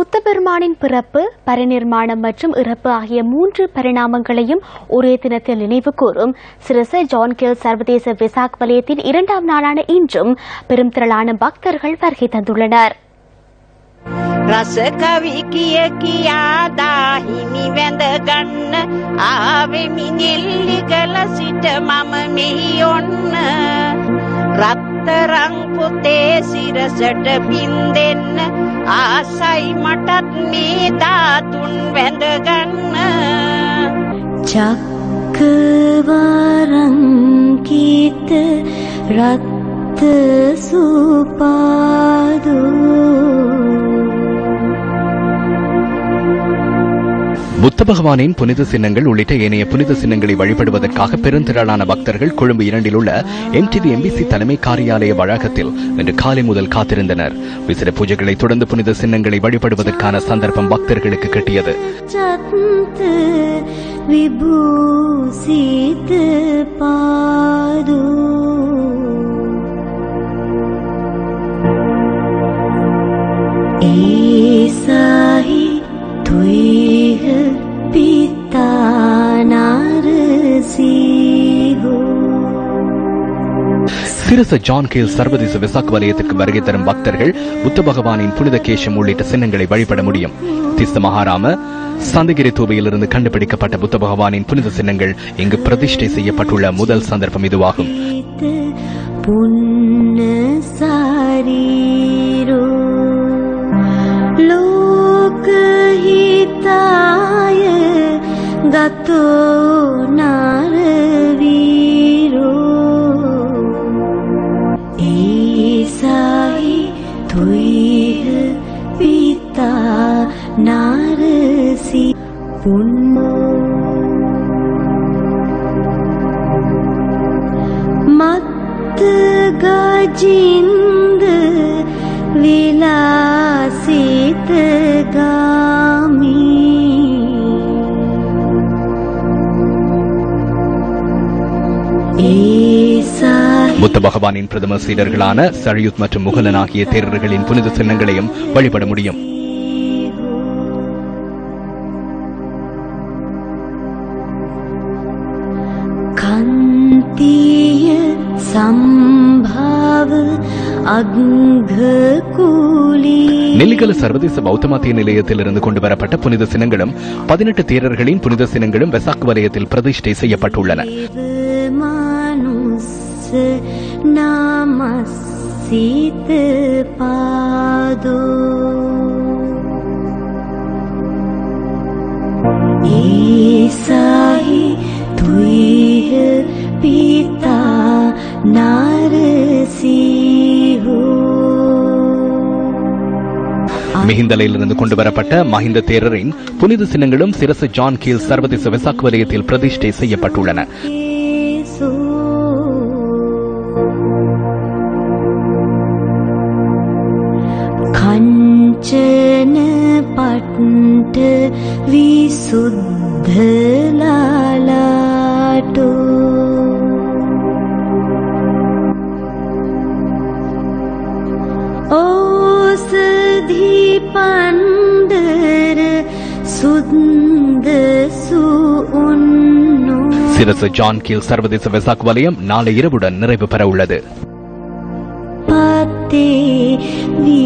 புத்த பெருமானின் பிறப்பு பரிநிர்மாணம் மற்றும் இறப்பு ஆகிய மூன்று பரிணாமங்களையும் ஒரே தினத்தில் நினைவு கூறும் சிரச ஜான் கில் சர்வதேச விசாக் வலயத்தின் இரண்டாம் நாளான இன்றும் பெரும் திரளான பக்தர்கள் வருகை தந்துள்ளனர் රස කවි කිය කියා දාහිමි වැඳ ගන්න ආවෙමි නෙල්ලි කළ සිට මම මෙහි ඔන්න රත්තරං පුතේ සිරසට පින් දෙන්න ආසයි මටත් මේ ධාතුන් වැඳගන්න. චක්කවරං කීත රත් සුපාදෝ புத்த பகவானின் புனித சின்னங்கள் உள்ளிட்ட ஏனைய புனித சின்னங்களை வழிபடுவதற்காக பெருந்திரளான பக்தர்கள் கொழும்பு இரண்டில் உள்ள எம்டிவி எம்பிசி தலைமை காரியாலய வளாகத்தில் இன்று காலை முதல் காத்திருந்தனர். விசிற பூஜைகளை தொடர்ந்து புனித சின்னங்களை வழிபடுவதற்கான சந்தர்ப்பம் பக்தர்களுக்கு கிட்டியது. விபூசித்து பாதூ திகழ்ப்பித்தா சிறுச ஜான் கேல் சர்வதேச விசாக் வலயத்திற்கு வருகை தரும் பக்தர்கள் புத்த பகவானின் புனித கேஷம் உள்ளிட்ட சின்னங்களை வழிபட முடியும். திஸ்த மகாராம சந்தகிரி தூபையிலிருந்து கண்டுபிடிக்கப்பட்ட புத்த பகவானின் புனித சின்னங்கள் இங்கு பிரதிஷ்டை செய்யப்பட்டுள்ள முதல் சந்தர்ப்பம் இதுவாகும். नारवीरो ईसा तु पिता नारसि मत् गजिन्द विलासित गा। புத்த பகவானின் பிரதம சீடர்களான சழியுத் மற்றும் முகலன் ஆகிய தேரர்களின் புனித சின்னங்களையும் வழிபட முடியும். நெல்லிக்கல சர்வதேச பௌத்த மத்திய நிலையத்திலிருந்து கொண்டு வரப்பட்ட புனித சின்னங்களும் பதினெட்டு தேரர்களின் புனித சின்னங்களும் வெசாக் வலயத்தில் பிரதிஷ்டை செய்யப்பட்டுள்ளன. பாதோ पादो। ईसाहि तुह पिता மிகிந்தலையிலிருந்து கொண்டு வரப்பட்ட மஹிந்த தேரரின் புனித சின்னங்களும் சிரசு ஜான் கீழ் சர்வதேச விசாக்கு வலயத்தில் பிரதிஷ்டை செய்யப்பட்டுள்ளன. കണ്ഠ വിശുദ്ധ ലാലാട്ടോ ഓസധി പണ്ടര സുന്ദ சிரசு ஜான் கீல் சர்வதேச வெசாக் வலயம் நாளை இரவுடன் நிறைவு பெற உள்ளது பார்த்தே வீ